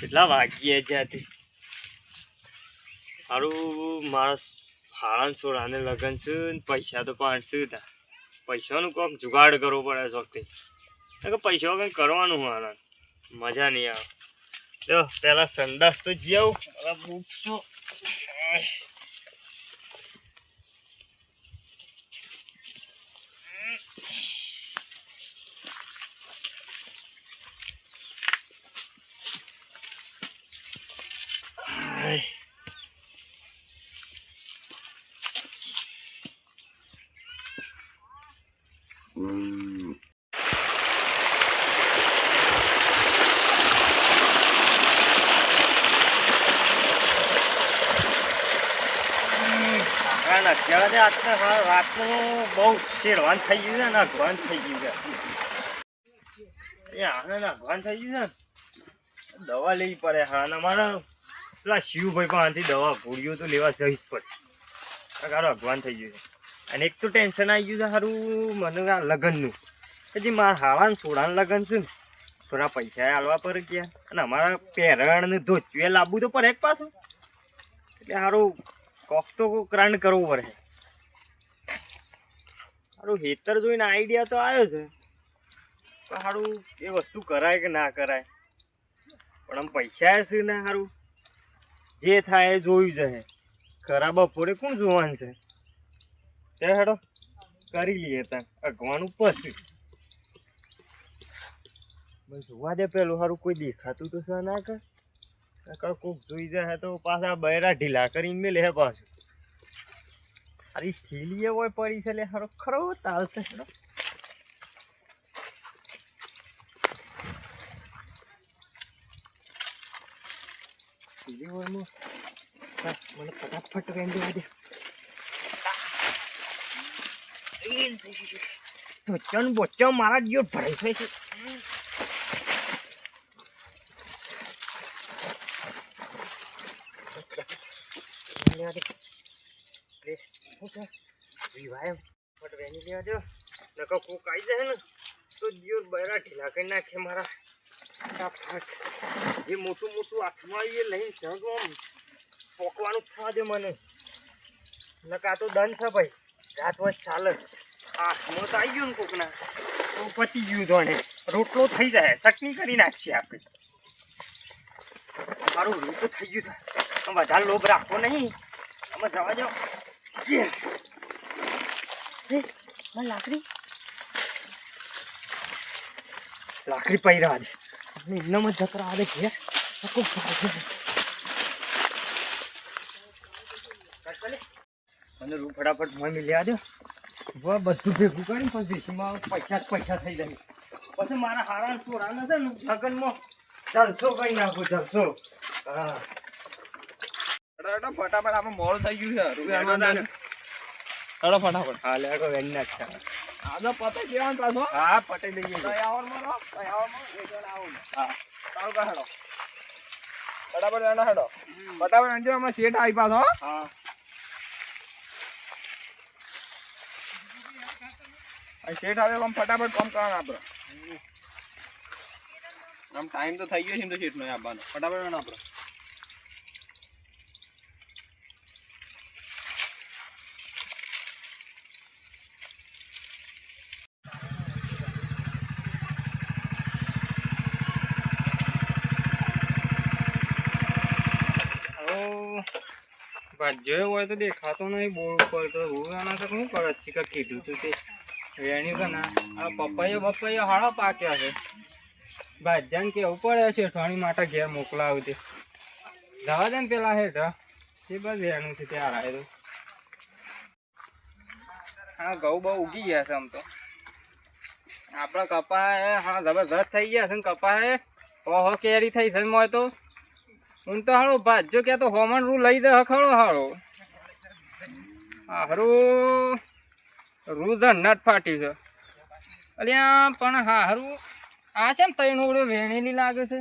કેટલા વાગ્યા જ્યાંથી? સારું મારા હાળાન સોળાને લગન છે પૈસા તો પાંચસો પૈસાનું કોક જુગાડ કરવો પડે શોખથી. કે પૈસા કઈ કરવાનું મારા મજા નહીં આવે. જો પેલા સંડાસ તો જી આવું. હવે બૂટસો Ay. ના અત્યારે હા, રાતનું બહુ શેરવાન થઈ ગયું છે ને અગવાન થઈ ગયું છે. એ આને અગવાન થઈ ગયું છે દવા લેવી પડે હા, અને અમારા પેલા શિવભાઈ પાસેથી દવા ભૂલ્યો તો લેવા જઈશ પડે કારો અગવાન થઈ ગયું છે. અને એક તો ટેન્શન આવી ગયું છે સારું મને આ લગ્નનું. પછી મારા હાવાન સોડાનું લગ્ન છે ને, થોડા પૈસા હાલવા પર ગયા. અને અમારા પહેરણ ને ધોતિયું લાવવું તો પડે એક પાછું. એટલે સારું કોક તો ક્રાંડ કરવું પડે. સારું હેતર જોઈને આઈડિયા તો આવ્યો છે. પણ સારું એ વસ્તુ કરાય કે ના કરાય? પણ આમ પૈસા છે ને સારું જે થાય એ જોયું છે ખરા બપોરે કોણ જોવાનું છે? તે હેડો, કરી લઈએ ત્યાં અગવાનું પછી જોવા દે પેલું સારું કોઈ દેખાતું તો છે ના કર નકર કોક જોઈ જાય તો પાછા બૈરા ઢીલા કરીને મેલે હે પાછું. અરે થેલીએ હોય પડી છે લે હારો ખરો તાલશે હેડો થેલી હોય મને ફટાફટ વેંડી દે. ધોચન બોચન મારા જીવ ભરાઈ છે લેવા દે લે શું છે. આવી જાય ને, તો જીવ બરા ઢીલા કરી નાખે મારા. ફટાફટ. જે મોટું મોટું હાથમાં એ લઈને જગો પોકવાનું જ થવા દે મને. નકા તો દંડ છે ભાઈ. રાત ચાલે. હાથમાં તો આવી ગયું ને કોકના. તો પતી ગયું જોણે રોટલો થઈ જાય. ચટણી કરી નાખીએ આપણે. મારું રોટલું થઈ ગયું છે. વધારે લોભ રાખવો નહીં. આમાં જવા જાઓ લાકડી? લાકડી પૈ રહ્યા દે. આપણે એમનામાં જ જતરા આવે ઘેર આખું. મને રૂ ફટાફટ મને મિલ્યા દો વાહ બધું ભેગું કરી પછી દેશીમાં પૈસા જ પૈસા થઈ જાય. પછી મારા હારા સોરાના છે ને લગનમાં જલસો કઈ નાખું જલસો. હા. ફટાફટ આપણે મોડું થઈ ગયું છે. રૂપિયા હેડો ફટાફટ. હા લે વેન નાખ્યા આ તો પતે કેવાન પાછો. હા પટેલ લઈ કઈ આવવાનું મારો કઈ મારો એક જણ આવું. હા. તારો કા હેડો. ફટાફટ વેન હેડો. ફટાફટ અંજો અમે શેઠ આવી પાછો. હા. શેઠ આવે આમ ફટાફટ કામ કરવાનું આપણે આમ ટાઈમ તો થઈ ગયો છે એમ તો શેઠનો આવવાનો. ફટાફટ વેણો આપણે ભાજ્યો હોય તો દેખાતો નહીં બોલ ઉપર તો હું એના તો શું કરે છે કીધું તું તે. વેણી કે ના, આ પપૈયા બપૈયા હાળો પાક્યા છે. ભાજ્યાને કેવું પડે છે ઠાણી માટે ઘેર મોકલાવું તે. જવા દે ને પેલા હેઠ તે બસ વેણું છે, ત્યાં તો. હા, ઘઉં બહુ ઉગી ગયા છે આમ તો. આપણા કપા એ હા જબરદસ્ત થઈ ગયા છે ને કપા એ ઓહો, કેરી થઈ છે મોય તો. હું તો હાળો ભાજ્યો કે તો હોમણ રૂ લઈ દે હખડો હાળો હારું રૂ નટ ફાટી છે. અલ્યા પણ હારું આ છે ને તૈણ ઓળો વેણેલી લાગે છે.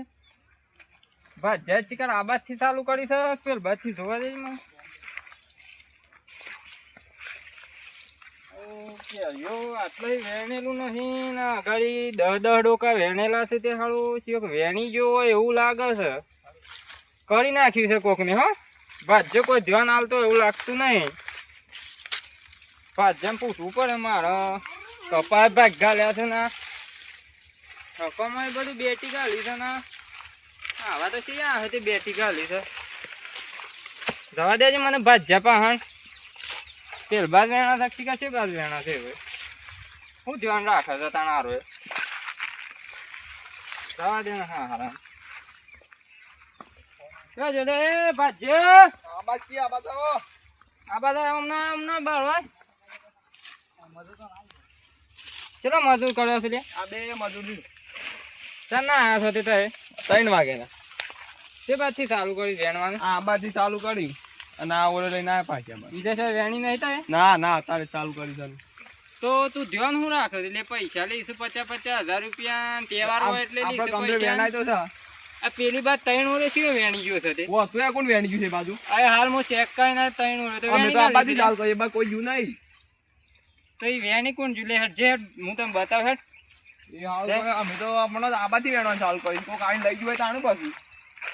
ભાજ્યા જય ચિકન બાજથી ચાલુ કરી છે, પેલ બાજથી જોવા જઈ મને આટલું વેણેલું નહીં ને આગળ દહ દહ ડોકા વેણેલા છે તે હાળું વેણી ગયો એવું લાગે છે. કરી નાખ્યું છે કોકને, હો. ભાજ્ય કોઈ ધ્યાન આવતો એવું લાગતું નહીં. ભાજ્યમ પૂછવું પડે મારે. કપાય ભાગ ગાલ્યા છે ને. રકમ બધું બેટી ગાલી છે ને. આવા તો શી આવે હતી બેટી ગાલી છે? જવા દેજે મને ભાજ્યા પાહણ. તેલ બાદ વેણા સાક્ષી કા છે બાદ વેણા છે હવે. હું ધ્યાન રાખે છે તાણારો જવા દે હા હા ક્યાં જો લે ભાજ્ય. આબા કી આબા બાજુ આબા બધા હમણાં હમણાં બળવાય ચલો મજૂર કર્યો છે લે? આ બે મજૂરી. ચાલ ના આયા છો તે તો એ. ત્રણ વાગે તે બાદથી ચાલુ કરી વેણવાનું આ બાજુ ચાલુ કરી અને આ ઓલો લઈને આવ્યા પાછા બાજુ. છે વેણી નહીં થાય? ના ના અત્યારે ચાલુ કરી ચાલુ. તો તું ધ્યાન હું રાખે એટલે પૈસા લઈશ પચાસ પચાસ હજાર રૂપિયા તહેવાર હોય એટલે લઈશ કમ્પ્લીટ વેણાય તો છે. આ પેલી બાદ ત્રણ ઓરે શું વેણી ગયો છે તે? ઓ તું કોણ વેણી ગયું છે બાજુ? આ હાલ મો ચેક કરીને ત્રણ ઓરે તો અમે તો આ ના બાજુ. ચાલુ કરીએ બા કોઈ ગયું નહીં. તો એ વેણી કોણ જુલે હેઠ જે હું તમને બતાવ હેઠ એ હાલ અમે તો જ આ બાજુ વેણવાનું ચાલુ કરી કોઈ કાંઈ લઈ ગયું તાણું પાછું.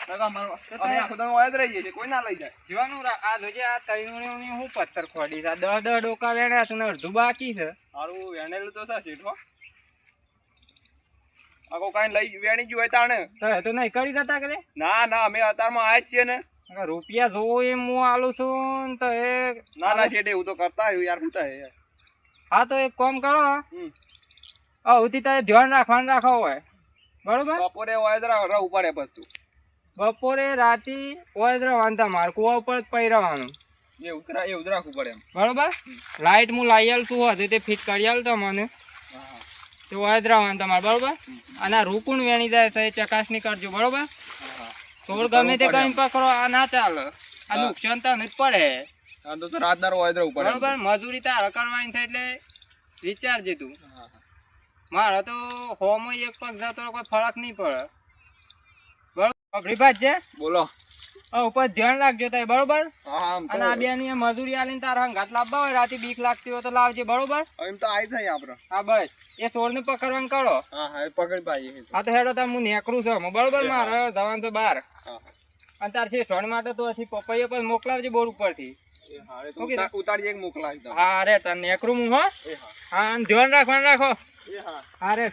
નકર અમારે- અમે આખો દાડો વાયા જ રહીએ છીએ કોઈ ના લઈ જાય. જોવાનું રા- આ જોજે આ ત્રણ હું પથ્થર ખોડી છે આ દહ દહ ડોકા વેણ્યા છે ને અડધું બાકી છે. સારું વેણેલું તો છે આખો કાઈ લઈ વેણી ગયું હોય તાણે. તો તો નહીં કરી દેતા કે ના ના અમે અત્યારમાં આયા છીએ ને. રૂપિયા જોવો એમ હું આલું છું તો એ ના ના છેડે એવું તો કરતા હોય યાર શું થાય હા તો એક કામ કરો. આવતી તારે ધ્યાન રાખવાનું રાખો હોય. બરોબર? બપોરે વાયદરા રહ ઉપર બસ બપોરે રાતે વાયદરા વાંધા માર કુવા ઉપર જ પહેરવાનું એ ઉતરા એ ઉતરા પડે એમ. બરોબર? લાઇટ હું લાવી આલું છું હજુ તે ફિટ કરી આલું તમને તે વાદરાવાનું તમારે બરોબર? અને આ રૂકુણ વેણી જાય તો એ ચકાસણી કરજો બરોબર? થોડું ગમે તે કઈ પકડો આ ના ચાલે. આ નુકસાન તમને જ પડે. તો રાતદાર રહેવું પડે એમ. બરોબર? મજૂરી તારે કરવાની છે એટલે વિચારજે તું. મારે તો હોમાં એક પગ જતો કોઈ ફરક નહીં પડે. બરોબર? ભાત છે? બોલો. આ ઉપર ધ્યાન રાખજો તારે બરોબર? અને આ બે ની મજૂરી આલીને તાર હંગાત લાવવા હોય રાતે બીક લાગતી હોય તો લાવજે બરોબર? એમ તો આવી જાય આપડે. હા બસ. એ સોર ને પકડવાનું કરો. હા હા એ પકડી પાઈએ હા તો હેડો તમે હું નેકરું છું બરોબર મારે જવાનું તો બહાર. અને તાર છે સોણ માટે તો હજી પપૈયા પર મોકલાવજે બોર ઉપરથી. થી. ઉતાર- એક મોકલાવી હા રે તાર નેકરું હું હા. હા. અને ધ્યાન રાખવાનું રાખો. એ હા. રે.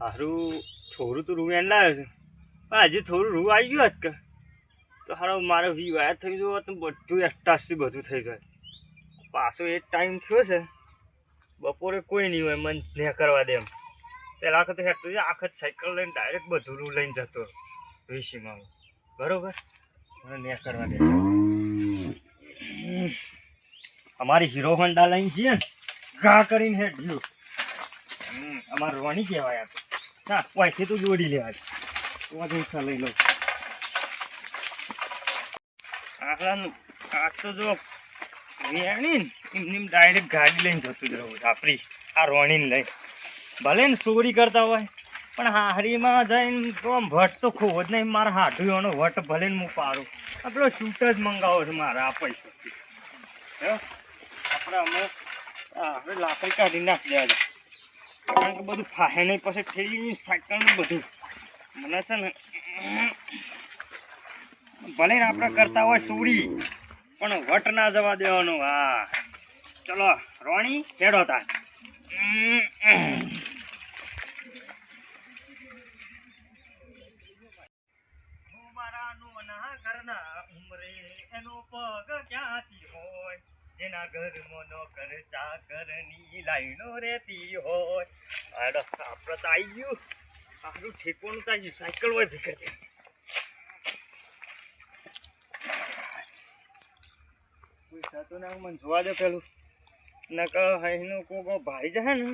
હારું થોડું તો રૂમ એન લાવ્યો છે. હજી થોડું રૂ આવી ગયું જ કે? તો હારો મારે વાયર થઈ ગયો તો બધું એસ્ટાસથી બધું થઈ જાય. પાછો એ ટાઈમ થયો છે. બપોરે કોઈ નહીં હોય, મને ને કરવા દે એમ. પહેલાં વખતે હેઠતો આખત સાયકલ લઈને ડાયરેક્ટ બધું રૂ લઈને જતો વીસીમાં હું. બરોબર? મને ને કરવા દે. અમારી હીરો હોન્ડા લઈને છીએ ઘા કરીને હેઠ ગયું અમારે રોણી કહેવાય આ તો. ના તો જોડી લેવા રિક્ષા લઈ લઉં આખલાનું આ તો જો વેણી એમની ડાયરેક્ટ ગાડી લઈને જતું જ રહું આપણી આ રોણીને લઈ. ભલે ને ચોરી કરતા હોય, પણ હારીમાં જઈને તો આમ વટ તો ખૂબ જ નહીં, મારા એનો વટ ભલે ને હું પારું આપણો શૂટ જ મંગાવો છે મારા, આ પૈસાથી આપણે અમે આપણે લાકડી કાઢી નાખી દેવા કારણ કે બધું ફાહે નહીં, પછી થઈ સાયકલ બધું. મને છે ને ભલે આપણે કરતા હોય ચોરી પણ વટ ના જવા દેવાનું, હા. ચલો, રોણી, હેડો તાર. એનો પગ ક્યાંથી હોય? જેના ઘરમાં નોકર ચાકરની લાઈનો રહેતી હોય. આપણે તો આવી ગયું. આટલું ઠેકવાનું આવી સાયકલ હોય ભીખર છે. કોઈ થતો ના મને જોવા દે પેલું. નકર કોઈ કોકો ભાઈ જાય ને,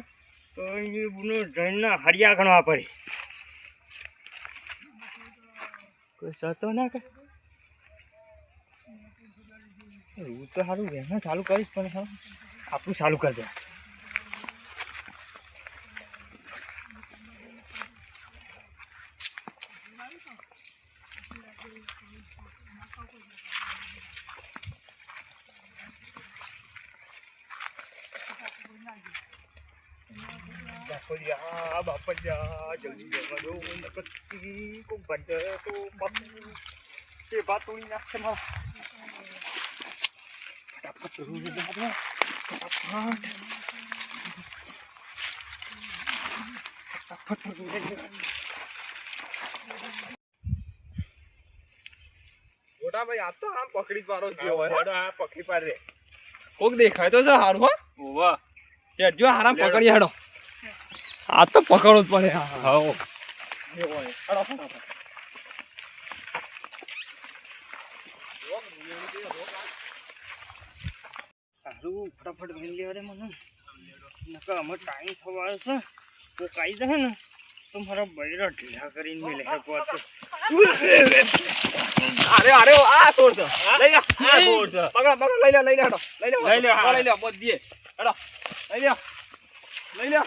તો એ બુનો જણના હરિયા ગણવા પડે. કોઈ થતો ના કે હું તો સારું વહેલા ચાલુ કરીશ પણ હા આપણું ચાલુ કરી દે મોટા ભાઈ આ તો આમ પકડી હોય આ પકડી પાડ. કોક દેખાય તો છે હારું હો. ઓવા જો હારા પકડી હેડો. આ તો પકડવું જ પડે હા. સારું ફટાફટ વહી લેવા દે મને. નકર અમે ટાઈમ થવા આવ્યો છે. તો કાઈ જશે ને તો મારા બૈરા ઢીલા કરીને મેલે હે કોત અરે અરે આ છોડ છે. લઈ લે આ છોડ છે. પકડ પકડ લઈ લે લઈ લે હેડો. લઈ લે લઈ લે, લઈ લે બધી. હેડો. લઈ લે લઈ લે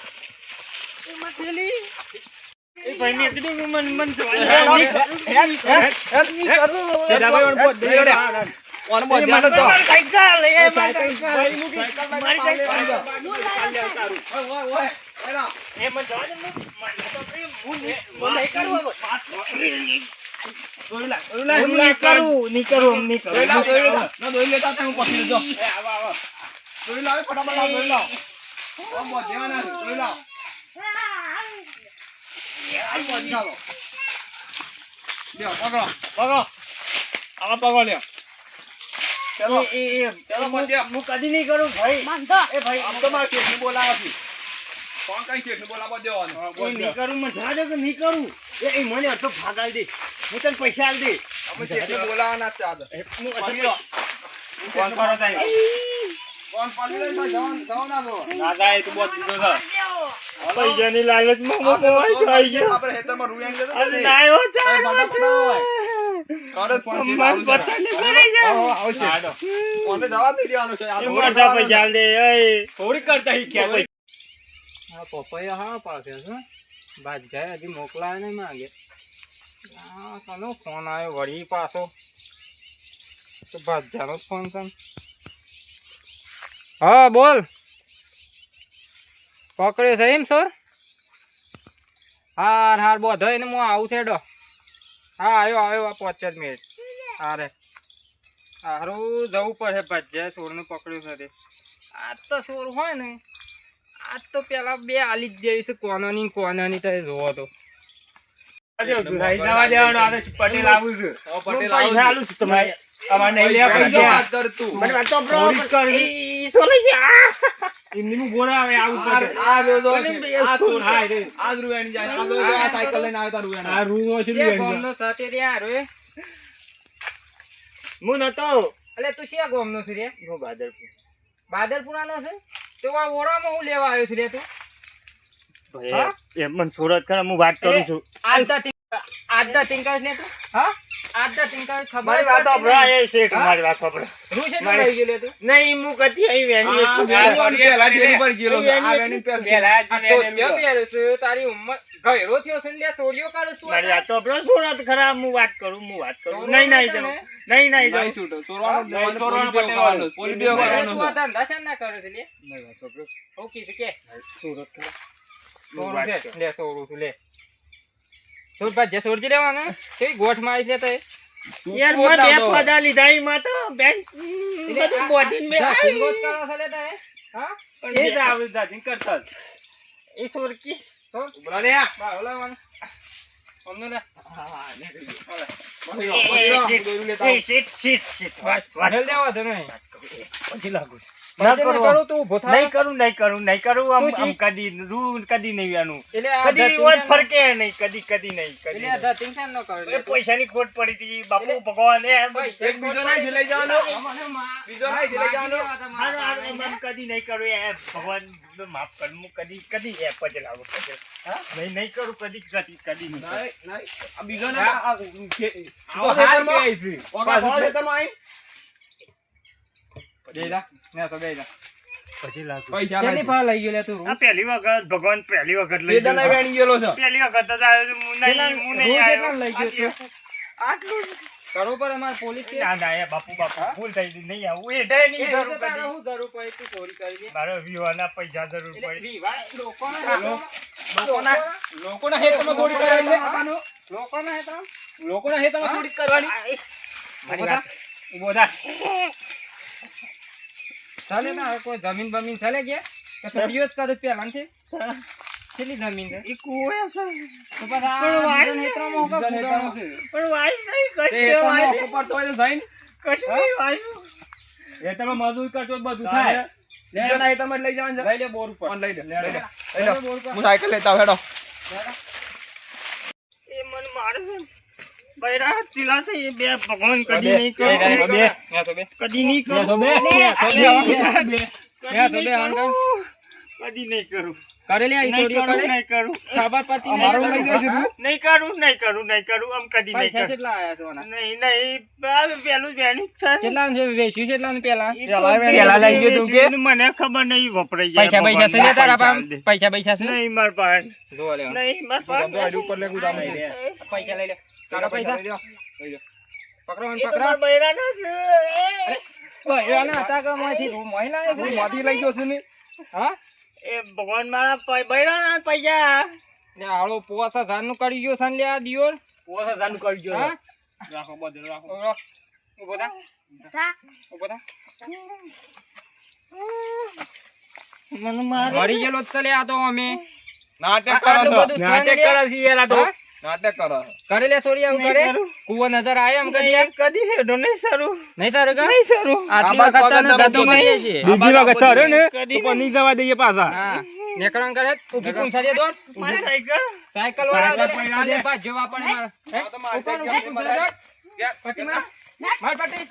દોરી લાવ, ફટાફટ દોરી લાવ. બોધ, દોરી લાવ. લ્યો, પકડો, પકડો. આવા પકડો, લ્યો. ચાલો. એ, એ, એ, ચાલો, હું- કદી નહીં કરું ભાઈ એ ભાઈ આમ તો મારે શેઠને બોલાવો છે. કોણ કઈ શેઠને બોલાવવા દેવાનું? નહીં કરું મને જવા દે કે નહીં કરું એ મને અડધો ભાગ આલી દે હું તને પૈસા આલી દે અમે શેઠને બોલાવવાના છે આજે. હું અડધો કોણ કરો તાઈ? કોણ પાડી? જવાના. ના જ શેઠ જાય. શેઠ. જ તો જવાનો છે. દે લાલચમાં થોડી કરતા ક્યાં પૈસા? હા પપૈયા હા પાકે છે બાદશાહ હજી મોકલાય નહીં માંગે. હા ફોન આવ્યો વળી પાછો. તો જ ફોન છે. હા બોલ. પકડ્યો છે એમ સર? હાર હાર બધો એને હું આવું થેડો હા આવ્યો આવ્યો આ પાંચ જ મિનિટ. હારે. હારું જવું પડે ભાજ્યા સોરનું પકડ્યું છે તે. આ તો સોર હોય ને આજ તો પેલા બે આલી જ જેવી છે કોનાની ને કોનાની તો જોવો તો. આ પટેલ આવું છું. પટેલ આવું છું તમારે. અમારે નહીં લેવા પૈસા. વાત કર તું. મને વાત તો બ્રો, થોડીક કર. એ, ઈ શું લઈ ગયા? આ- આ જો જો આ તું હા, રે. આ જ જાય. આ જો જો આ સાયકલ લઈને આવ્યો તાર રૂપિયાનો. તે ગામનો સાથે રે હારો એ હું નતો એટલે તું શિયા ગોમનો છે રે બાદરપુર. બાદરપુરાનો છે તો આ ઓળામાં હું લેવા આવ્યો છે રે તું ભાઈ? મને સુરત ખરા હું વાત કરું છું આજના આજના તિંકર ને તું હા આજના તિંકર ખબર મારી વાત પડતી એ શેઠ, મારી વાત સાંભળો. રૂ છે લઈ ગયો તું નહીં હું કદી અહીં વેની આ એટલું વેની બોલું. પહેલા જેની પર ગયેલો આ વેની વેની એટલું પહેલા. આ તો છે? તારી ઉંમર ઘેરો થયો છે ને સોડિયો કાઢે તું મારી વાત સાંભળો, સુરત ખરા હું વાત કરું હું વાત કરું નહીં નહીં જાઉં નહીં નહીં જાઉં છૂટો. કરવાનો. તું છે. ધંધા ના કરે છે લે નહીં વાત સાંભળો. ઓકે છે કે સુરત ખરા સોરું છે લે સોરું છું લે સોર ભાજ્યા સોરજી લેવાના કેવી ગોઠ છે તે યાર તું બે તો બેન બધું મેં આ આઈ. ધંધો જ કરો છો લે તારે? હા એ જ આવે એ સુરકી તો ઉભરા લે. બાર ઓલાવાનું. અમને લે. પકડી લો, પકડી લો. એ, લેતા એ શીટ શીટ શીટ વાત વાત હેલ દે નહીં. પછી લાગુ ના કરું કરું તું થા. નહીં કરું નહીં કરું નહીં કરું આમ આમ કદી રૂ કદી નહીં આનું. એટલે કદી ધતિંગ ફરકે નહીં કદી કદી નહીં કદી એટલે આ નહીં. ન કરે. એ પૈસાની ખોટ પડી હતી બાપુ ભગવાન એમ એક બીજો નહીં ઝીલાઈ જવાનો. બીજો નહીં ઝીલાઈ જવાનો. હારું, હારું, એમ કદી નહીં કરું એ ભગવાન માફ કર હું કદી કદી એ પજે લાગુ પજે હા? નહીં નહીં કરું કદી કદી કદી નહીં. બીજો ને આવો ખેતરમાં. ને તો બે જા. પછી લાગુ પૈસા કેટલી લાગી. લઈ ગયો લે તું આ પહેલી વખત ભગવાન પહેલી વખત લઈ દના ગયો. વેણી ગયેલો છે. પહેલી વખત જ હું નહીં હું નહીં આવ્યો લઈ ગયો આટલું જ. કરવું પડે અમારે પોલીસ કેસ. ના ના એ બાપુ બાપુ ભૂલ થઈ ગઈ નહીં આવું એ ઢાઈ નહીં જરૂર પડી શું જરૂર પડી? તું ચોરી કરી છે. મારે વિવાહના પૈસા જરૂર પડી વિવાહ લોકોના લોકોના લોકોના હેતમાં ચોરી કરવાની છે. લોકોના હેતમાં? લોકોના હેતમાં ચોરી કરવાની ઊભો થા. ચાલે ના કોઈ જમીન બમીન ચાલે ગયા કે ચોરીઓ જ કરું પહેલાંથી? કેટલી જમીન છે? એ કુવે છે તો પછી પણ વાય બીજાના હેતરમાં હું કામ પણ વાય નહીં કશું વાય હોય તો જઈને. કશું નહીં વાય એ તમે મજૂર કરજો બધું થાય. બીજાના હેતમાં જ લઈ જવાનું છે. લઈ લે બોર ઉપર. લઈ લે લઈ લે. લઈ લઈ લે લે. બોર ઉપર. હું સાયકલ લેતા આવું, હેડો. એ મને મારે છે બૈરા ચીલા છે બે ભગવાન કદી નહીં બે, બે, કરું. બે. બે. તો બે. કદી નહીં બે તો કરું. બે. બે. બે. બે તો બે આમ કર. કદી નહીં કરું. કરેલી આ નહીં કરે નહીં કરું. ખબર પડતી નહીં. લઈ જાય છે, નહીં કરું નહીં કરું નહીં કરું. આમ કદી નહીં કરું. કેટલા આયા છે નહીં નહીં. પેલું વેણ્યું છે. કેટલાનું છે? વેચ્યું કેટલાનું પેલા પેલા પેલા લઈ ગયો તું કે? મને ખબર નહીં વપરાઈ જાય પૈસા પૈસા છે ને તારા ભગવાન પૈસા પૈસા છે? નહીં માર પાસે નહીં માર પાસે ઉપર લે, ગુદામ પૈસા લઈ લે. તારા પૈસા. લઈ લો. લઈ લો. પકડો એ પકડો. બૈરાના છે. બૈરાના હતા કે માંથી મહિલા એ હું છે? લઈ ગયો છું ને. હા? એ ભગવાન મારા બૈરાના પૈસા. ને હાળો પોસ હજારનું કરી ગયો છે ને લે આ દિયોર. પોસ હજારનું કરી ગયો રાખો બધું રાખો. ઊભો ઊભો થા. ઊભો થા. મને મારે મરી ગયેલો જ આ તો અમે. નાટક કરો નાટક કરો છે યાર આ તો. નાટક કરો. કરે લે સોરી એમ નહીં કરે. કુવો નજર આયો એમ કદી કદી કદી હેડો નહીં સારું. નહીં સારું કે? નહીં સારું. આટલી વખત તને જતો મળીએ છીએ. બીજી વખત સર ને તો પણ નહીં જવા દઈએ પાછા. નેકરણ કરે. ઊભી પૂંછાડીએ સારી દોર સાયકલ. સાયકલ વાળા. આલે ભાજ્યો વાપરને માર. તો મારી સાયકલ. પટી પટ્ટી.